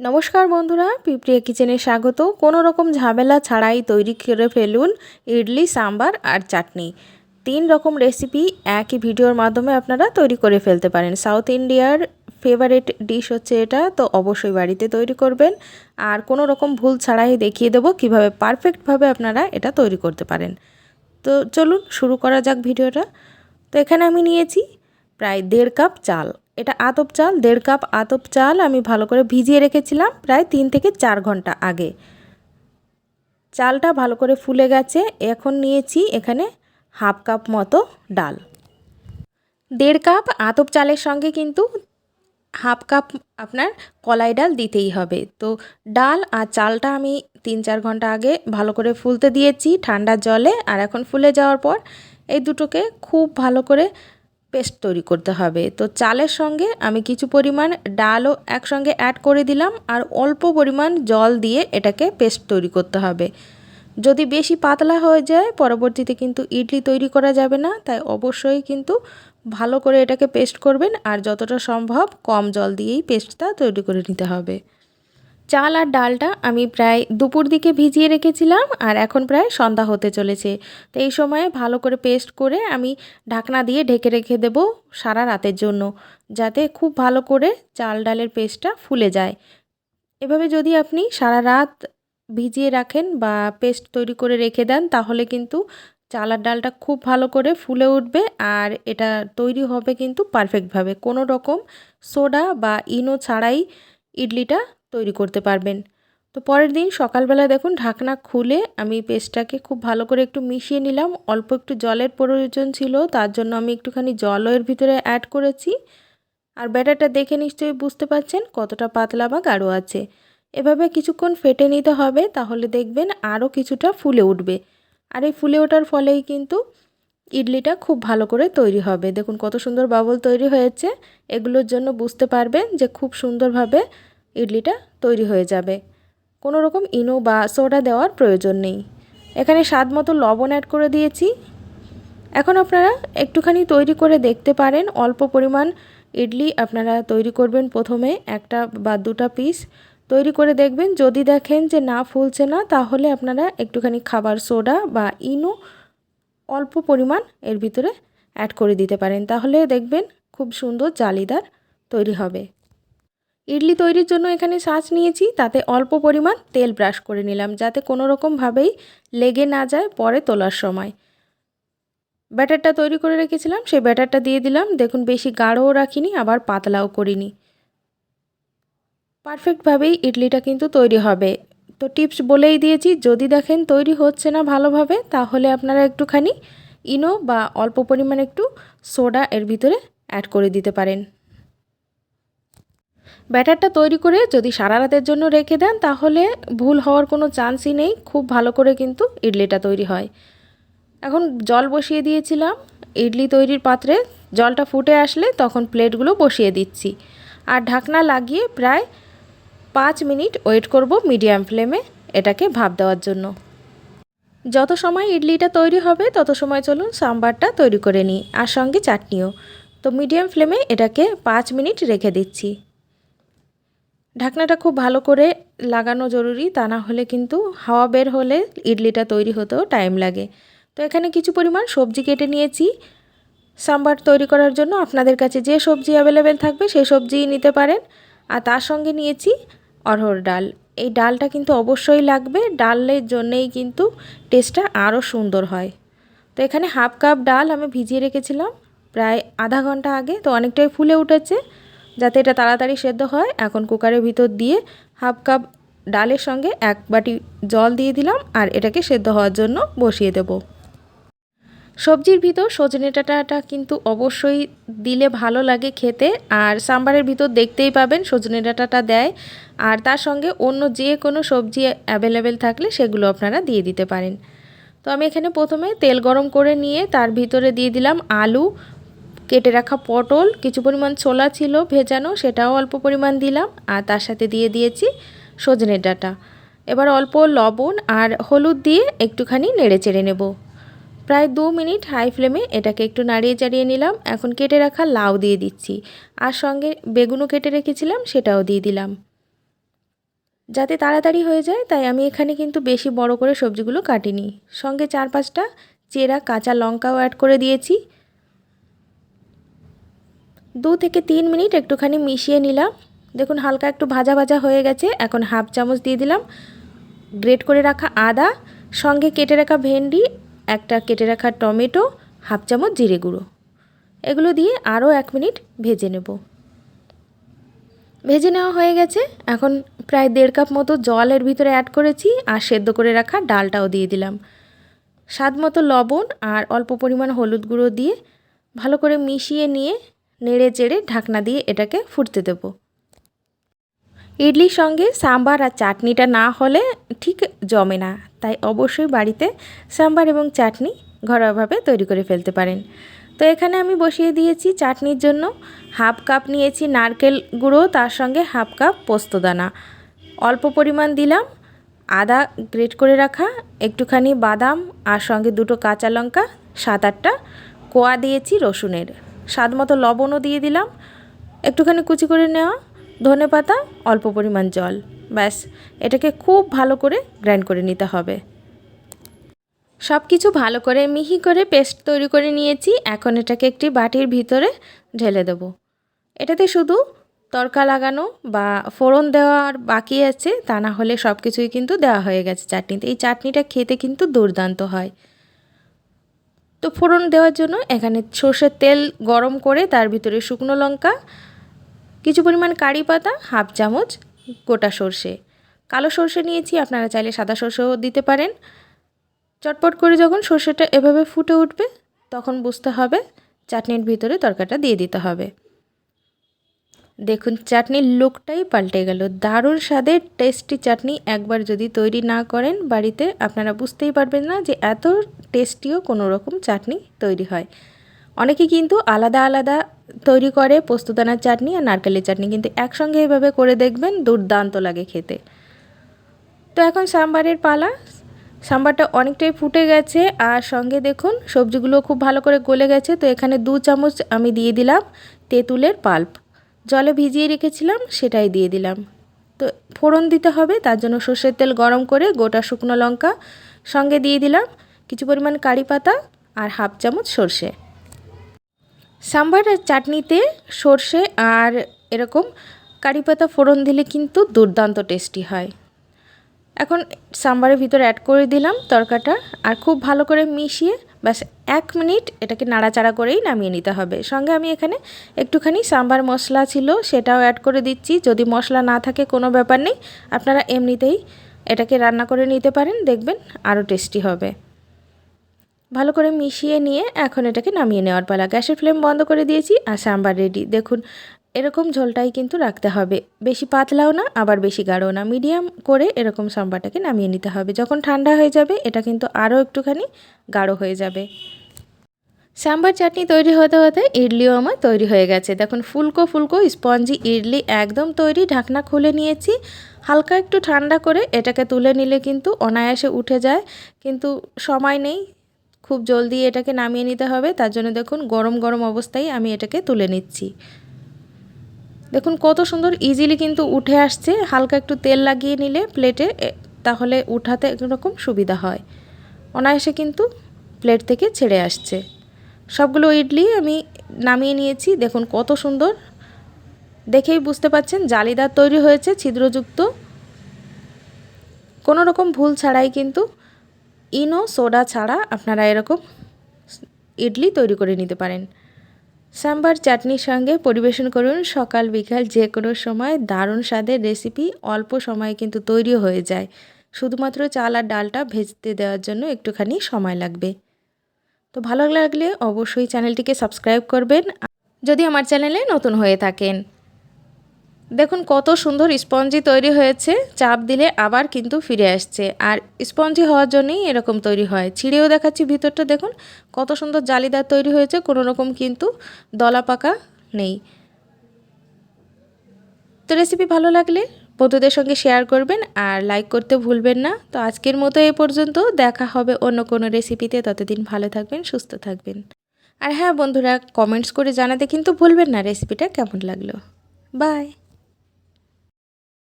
নমস্কার বন্ধুরা, পিঁপড়িয়া কিচেনে স্বাগত। কোনো রকম ঝামেলা ছাড়াই তৈরি করে ফেলুন ইডলি, সাম্বার আর চাটনি। তিন রকম রেসিপি একই ভিডিওর মাধ্যমে আপনারা তৈরি করে ফেলতে পারেন। সাউথ ইন্ডিয়ার ফেভারিট ডিশ হচ্ছে এটা, তো অবশ্যই বাড়িতে তৈরি করবেন। আর কোনো রকম ভুল ছাড়াই দেখিয়ে দেবো কীভাবে পারফেক্টভাবে আপনারা এটা তৈরি করতে পারেন। তো চলুন শুরু করা যাক ভিডিওটা। তো এখানে আমি নিয়েছি প্রায় দেড় কাপ চাল। এটা আতপ চাল, দেড় কাপ আতপ চাল আমি ভালো করে ভিজিয়ে রেখেছিলাম প্রায় তিন থেকে চার ঘণ্টা আগে। চালটা ভালো করে ফুলে গেছে, এখন নিয়েছি এখানে হাফ কাপ মতো ডাল। দেড় কাপ আতপ চালের সঙ্গে কিন্তু হাফ কাপ আপনার কলাই ডাল দিতেই হবে। তো ডাল আর চালটা আমি তিন চার ঘণ্টা আগে ভালো করে ফুলতে দিয়েছি ঠান্ডার জলে, আর এখন ফুলে যাওয়ার পর এই দুটোকে খুব ভালো করে পেস্ট তৈরি করতে হবে। তো চালের সঙ্গে আমি কিছু পরিমাণ ডালও একসঙ্গে অ্যাড করে দিলাম আর অল্প পরিমাণ জল দিয়ে এটাকে পেস্ট তৈরি করতে হবে। যদি বেশি পাতলা হয়ে যায়, পরবর্তীতে কিন্তু ইডলি তৈরি করা যাবে না, তাই অবশ্যই কিন্তু ভালো করে এটাকে পেস্ট করবেন আর যতটা সম্ভব কম জল দিয়েই পেস্টটা তৈরি করে নিতে হবে। চাল আর ডালটা আমি প্রায় দুপুর দিকে ভিজিয়ে রেখেছিলাম আর এখন প্রায় সন্ধ্যা হতে চলেছে। তো এই সময়ে ভালো করে পেস্ট করে আমি ঢাকনা দিয়ে ঢেকে রেখে দেব সারা রাতের জন্য, যাতে খুব ভালো করে চাল ডালের পেস্টটা ফুলে যায়। এভাবে যদি আপনি সারা রাত ভিজিয়ে রাখেন বা পেস্ট তৈরি করে রেখে দেন, তাহলে কিন্তু চাল আর ডালটা খুব ভালো করে ফুলে উঠবে আর এটা তৈরি হবে কিন্তু পারফেক্টভাবে। কোনো রকম সোডা বা ইনো ছাড়াই ইডলিটা তৈরি করতে পারবেন। তো পরের দিন সকালবেলা দেখুন ঢাকনা খুলে আমি পেস্টটাকে খুব ভালো করে একটু মিশিয়ে নিলাম। অল্প একটু জলের প্রয়োজন ছিল, তার জন্য আমি একটুখানি জলও এর ভিতরে অ্যাড করেছি। আর ব্যাটারটা দেখে নিশ্চয়ই বুঝতে পারছেন কতটা পাতলা বা গাঢ় আছে। এভাবে কিছুক্ষণ ফেটে নিতে হবে, তাহলে দেখবেন আরও কিছুটা ফুলে উঠবে। আর এই ফুলে ওঠার ফলেই কিন্তু ইডলিটা খুব ভালো করে তৈরি হবে। দেখুন কত সুন্দর বাবল তৈরি হয়েছে। এগুলোর জন্য বুঝতে পারবেন যে খুব সুন্দরভাবে ইডলিটা তৈরি হয়ে যাবে। কোনো রকম ইনো বা সোডা দেওয়ার প্রয়োজন নেই। এখানে স্বাদ মতো লবণ অ্যাড করে দিয়েছি। এখন আপনারা একটুখানি তৈরি করে দেখতে পারেন। অল্প পরিমাণ ইডলি আপনারা তৈরি করবেন প্রথমে একটা বা দুটা পিস তৈরি করে দেখবেন। যদি দেখেন যে না ফুলছে না, তাহলে আপনারা একটুখানি খাবার সোডা বা ইনো অল্প পরিমাণ এর ভিতরে অ্যাড করে দিতে পারেন। তাহলে দেখবেন খুব সুন্দর জালিদার তৈরি হবে। ইডলি তৈরির জন্য এখানে সাজ নিয়েছি, তাতে অল্প পরিমাণ তেল ব্রাশ করে নিলাম, যাতে কোনো রকমভাবেই লেগে না যায় পরে তোলার সময়। ব্যাটারটা তৈরি করে রেখেছিলাম, সেই ব্যাটারটা দিয়ে দিলাম। দেখুন, বেশি গাঢ়ও রাখিনি, আবার পাতলাও করিনি। পারফেক্টভাবেই ইডলিটা কিন্তু তৈরি হবে। তো টিপস বলেই দিয়েছি, যদি দেখেন তৈরি হচ্ছে না ভালোভাবে, তাহলে আপনারা একটুখানি ইনো বা অল্প পরিমাণ একটু সোডা এর ভিতরে অ্যাড করে দিতে পারেন। ব্যাটারটা তৈরি করে যদি সারা রাতের জন্য রেখে দেন, তাহলে ভুল হওয়ার কোনো চান্সই নেই। খুব ভালো করে কিন্তু ইডলিটা তৈরি হয়। এখন জল বসিয়ে দিয়েছিলাম। ইডলি তৈরির পাত্রে জলটা ফুটে আসলে তখন প্লেটগুলো বসিয়ে দিচ্ছি। আর ঢাকনা লাগিয়ে প্রায় পাঁচ মিনিট ওয়েট করব মিডিয়াম ফ্লেমে এটাকে ভাপ দেওয়ার জন্য। যত সময় ইডলিটা তৈরি হবে, তত সময় চলুন সাম্বারটা তৈরি করে নিই। আর সঙ্গে চাটনিও। তো মিডিয়াম ফ্লেমে এটাকে পাঁচ মিনিট রেখে দিচ্ছি। ঢাকনাটা খুব ভালো করে লাগানো জরুরি, তা না হলে কিন্তু হাওয়া বের হলে ইডলিটা তৈরি হতেও টাইম লাগে। তো এখানে কিছু পরিমাণ সবজি কেটে নিয়েছি। সাম্বার তৈরি করার জন্য আপনাদের কাছে যে সবজি অ্যাভেলেবেল থাকবে সেই সবজি নিতে পারেন। আর তার সঙ্গে নিয়েছি অরহর ডাল। এই ডালটা কিন্তু অবশ্যই লাগবে, ডালের জন্যেই কিন্তু টেস্টটা আরও সুন্দর হয়। তো এখানে হাফ কাপ ডাল আমি ভিজিয়ে রেখেছিলাম, প্রায় আধা ঘণ্টা আগে, তো অনেকটাই ফুলে উঠেছে। যাতে এটা তাড়াতাড়ি সেদ্ধ হয়, এখন কুকারের ভিতর দিয়ে হাফ কাপ ডালের সঙ্গে এক বাটি জল দিয়ে দিলাম আর এটাকে সেদ্ধ হওয়ার জন্য বসিয়ে দেব। সবজির ভিতর সজনে ডাঁটাটা কিন্তু অবশ্যই দিলে ভালো লাগে খেতে আর সাম্বারের ভিতর দেখতেই পাবেন সজনে ডাঁটাটা দেয় আর তার সঙ্গে অন্য যে কোনো সবজি অ্যাভেলেবেল থাকলে সেগুলো আপনারা দিয়ে দিতে পারেন। তো আমি এখানে প্রথমে তেল গরম করে নিয়ে তার ভিতরে দিয়ে দিলাম আলু কেটে রাখা পটল, কিছু পরিমাণ ছোলা ছিল ভেজানো, সেটাও অল্প পরিমাণ দিলাম, আর তার সাথে দিয়ে দিয়েছি সজনের ডাঁটা। এবার অল্প লবণ আর হলুদ দিয়ে একটুখানি নেড়ে চেড়ে নেব। প্রায় দু মিনিট হাই ফ্লেমে এটাকে একটু নাড়িয়ে চাড়িয়ে নিলাম, এখন কেটে রাখা লাউ দিয়ে দিচ্ছি, আর সঙ্গে বেগুনও কেটে রেখেছিলাম, সেটাও দিয়ে দিলাম। যাতে তাড়াতাড়ি হয়ে যায়, তাই আমি এখানে কিন্তু বেশি বড় করে সবজিগুলো কাটিনি। সঙ্গে চার পাঁচটা চেরা কাঁচা লঙ্কাও অ্যাড করে দিয়েছি দু থেকে তিন মিনিট একটুখানি মিশিয়ে নিলাম। দেখুন, হালকা একটু ভাজা ভাজা হয়ে গেছে। এখন হাফ চামচ দিয়ে দিলাম। গ্রেট করে রাখা আদা, সঙ্গে কেটে রাখা ভেন্ডি, একটা কেটে রাখা টমেটো, হাফ চামচ জিরে গুঁড়ো। এগুলো দিয়ে আরও এক মিনিট ভেজে নেব। ভেজে নেওয়া হয়ে গেছে। এখন প্রায় দেড় কাপ মতো জলের ভিতরে অ্যাড করেছি আর সেদ্ধ করে রাখা ডালটাও দিয়ে দিলাম। স্বাদ মতো লবণ আর অল্প পরিমাণ হলুদ গুঁড়ো দিয়ে ভালো করে মিশিয়ে নিয়ে নেড়ে চেড়ে ঢাকনা দিয়ে এটাকে ফুটতে দেব। ইডলির সঙ্গে সাম্বার আর চাটনিটা না হলে ঠিক জমে না, তাই অবশ্যই বাড়িতে সাম্বার এবং চাটনি ঘরোয়াভাবে তৈরি করে ফেলতে পারেন। তো এখানে আমি বসিয়ে দিয়েছি চাটনির জন্য হাফ কাপ নিয়েছি নারকেল গুঁড়ো, তার সঙ্গে হাফ কাপ পোস্তদানা অল্প পরিমাণ দিলাম, আদা গ্রেট করে রাখা, একটুখানি বাদাম, আর সঙ্গে দুটো কাঁচা লঙ্কা, সাত আটটা কোয়া দিয়েছি রসুনের। স্বাদ মতো লবণও দিয়ে দিলাম। একটুখানি কুচি করে নেওয়া ধনে পাতা, অল্প পরিমাণ জল। ব্যাস, এটাকে খুব ভালো করে গ্রাইন্ড করে নিতে হবে। সব কিছু ভালো করে মিহি করে পেস্ট তৈরি করে নিয়েছি। এখন এটাকে একটি বাটির ভিতরে ঢেলে দেব। এটাতে শুধু তরকা লাগানো বা ফোড়ন দেওয়ার বাকি আছে, তা না হলে সব কিছুই কিন্তু দেওয়া হয়ে গেছে চাটনিতে। এই চাটনিটা খেতে কিন্তু দুর্দান্ত হয়। তো ফোড়ন দেওয়ার জন্য এখানে সর্ষের তেল গরম করে তার ভিতরে শুকনো লঙ্কা, কিছু পরিমাণ কারি পাতা, হাফ চামচ গোটা সর্ষে। কালো সর্ষে নিয়েছি, আপনারা চাইলে সাদা সর্ষেও দিতে পারেন। চটপট করে যখন সর্ষেটা এভাবে ফুটে উঠবে, তখন বুঝতে হবে চাটনির ভিতরে তরকাটা দিয়ে দিতে হবে। দেখুন, চাটনির লুকটাই পাল্টে গেল। দারুণ স্বাদের টেস্টি চাটনি একবার যদি তৈরি না করেন বাড়িতে, আপনারা বুঝতেই পারবেন না যে এত টেস্টিও কোনো রকম চাটনি তৈরি হয়। অনেকে কিন্তু আলাদা আলাদা তৈরি করে পোস্তদানার চাটনি আর নারকেলের চাটনি, কিন্তু একসঙ্গে এভাবে করে দেখবেন দুর্দান্ত লাগে খেতে। তো এখন সাম্বারের পালা। সাম্বারটা অনেকটাই ফুটে গেছে আর সঙ্গে দেখুন, সবজিগুলো খুব ভালো করে গলে গেছে। তো এখানে দু চামচ আমি দিয়ে দিলাম তেঁতুলের পাল্প। জলে ভিজিয়ে রেখেছিলাম, সেটাই দিয়ে দিলাম। তো ফোড়ন দিতে হবে, তার জন্য সর্ষের তেল গরম করে গোটা শুকনো লঙ্কা সঙ্গে দিয়ে দিলাম, কিছু পরিমাণ কারি পাতা আর হাফ চামচ সর্ষে। সাম্বারের চাটনিতে সর্ষে আর এরকম কারি পাতা ফোড়ন দিলে কিন্তু দুর্দান্ত টেস্টি হয়। এখন সাম্বারের ভিতরে অ্যাড করে দিলাম তরকাটা, আর খুব ভালো করে মিশিয়ে ব্যাস, এক মিনিট এটাকে নাড়াচাড়া করেই নামিয়ে নিতে হবে। সঙ্গে আমি এখানে একটুখানি সাম্বার মশলা ছিল, সেটাও অ্যাড করে দিচ্ছি। যদি মশলা না থাকে, কোনো ব্যাপার নেই। আপনারা এমনিতেই এটাকে রান্না করে নিতে পারেন, দেখবেন আরও টেস্টি হবে। ভালো করে মিশিয়ে নিয়ে এখন এটাকে নামিয়ে নেওয়ার পালা। গ্যাসের ফ্লেম বন্ধ করে দিয়েছি আর সাম্বার রেডি দেখুন এরকম ঝোলটাই কিন্তু রাখতে হবে। বেশি পাতলাও না, আবার বেশি গাঢ়ও না। মিডিয়াম করে এরকম সাম্বারটাকে নামিয়ে নিতে হবে। যখন ঠান্ডা হয়ে যাবে, এটা কিন্তু আরও একটুখানি গাঢ় হয়ে যাবে। সাম্বার চাটনি তৈরি হতে হতে ইডলিও আমার তৈরি হয়ে গেছে। দেখুন, ফুলকো ফুলকো, স্পঞ্জি, ইডলি একদম তৈরি। ঢাকনা খুলে নিয়েছি। হালকা একটু ঠান্ডা করে এটাকে তুলে নিলে কিন্তু অনায়াসে উঠে যায়। কিন্তু সময় নেই, খুব জলদি এটাকে নামিয়ে নিতে হবে। তার জন্য দেখুন, গরম গরম অবস্থায় আমি এটাকে তুলে নিচ্ছি। দেখুন, কত সুন্দর ইজিলি কিন্তু উঠে আসছে। হালকা একটু তেল লাগিয়ে নিলে প্লেটে তাহলে উঠাতে এরকম সুবিধা হয়। অনায়াসে কিন্তু প্লেট থেকে ছেড়ে আসছে। সবগুলো ইডলি আমি নামিয়ে নিয়েছি। দেখুন, কত সুন্দর। দেখেই বুঝতে পাচ্ছেন, জালিদার তৈরি হয়েছে, ছিদ্রযুক্ত। কোনো রকম ভুল ছাড়াই কিন্তু ইনো, সোডা ছাড়া আপনারা এরকম ইডলি তৈরি করে নিতে পারেন। সাম্বার চাটনির সঙ্গে পরিবেশন করুন সকাল বিকাল যে কোনো সময়। দারুণ স্বাদের রেসিপি অল্প সময়ে কিন্তু তৈরি হয়ে যায়। শুধুমাত্র চাল আর ডালটা ভেজতে দেওয়ার জন্য একটুখানি সময় লাগবে। তো ভালো লাগলে অবশ্যই চ্যানেলটিকে সাবস্ক্রাইব করবেন। যদি আমার চ্যানেলে নতুন হয়ে থাকেন দেখুন, কত সুন্দর স্পঞ্জি তৈরি হয়েছে, চাপ দিলে আবার কিন্তু ফিরে আসছে। আর স্পঞ্জি হওয়ার জন্যই এরকম তৈরি হয়। ছিঁড়েও দেখাচ্ছি ভিতরটা, দেখুন, কত সুন্দর জালিদার তৈরি হয়েছে, কোনো রকম কিন্তু দলা পাকা নেই। তো রেসিপি ভালো লাগলে বন্ধুদের সঙ্গে শেয়ার করবেন আর লাইক করতে ভুলবেন না। তো আজকের মতো এ পর্যন্ত, দেখা হবে অন্য কোনো রেসিপিতে ততদিন ভালো থাকবেন, সুস্থ থাকবেন। আর হ্যাঁ বন্ধুরা কমেন্টস করে জানাতে কিন্তু ভুলবেন না রেসিপিটা কেমন লাগল। বাই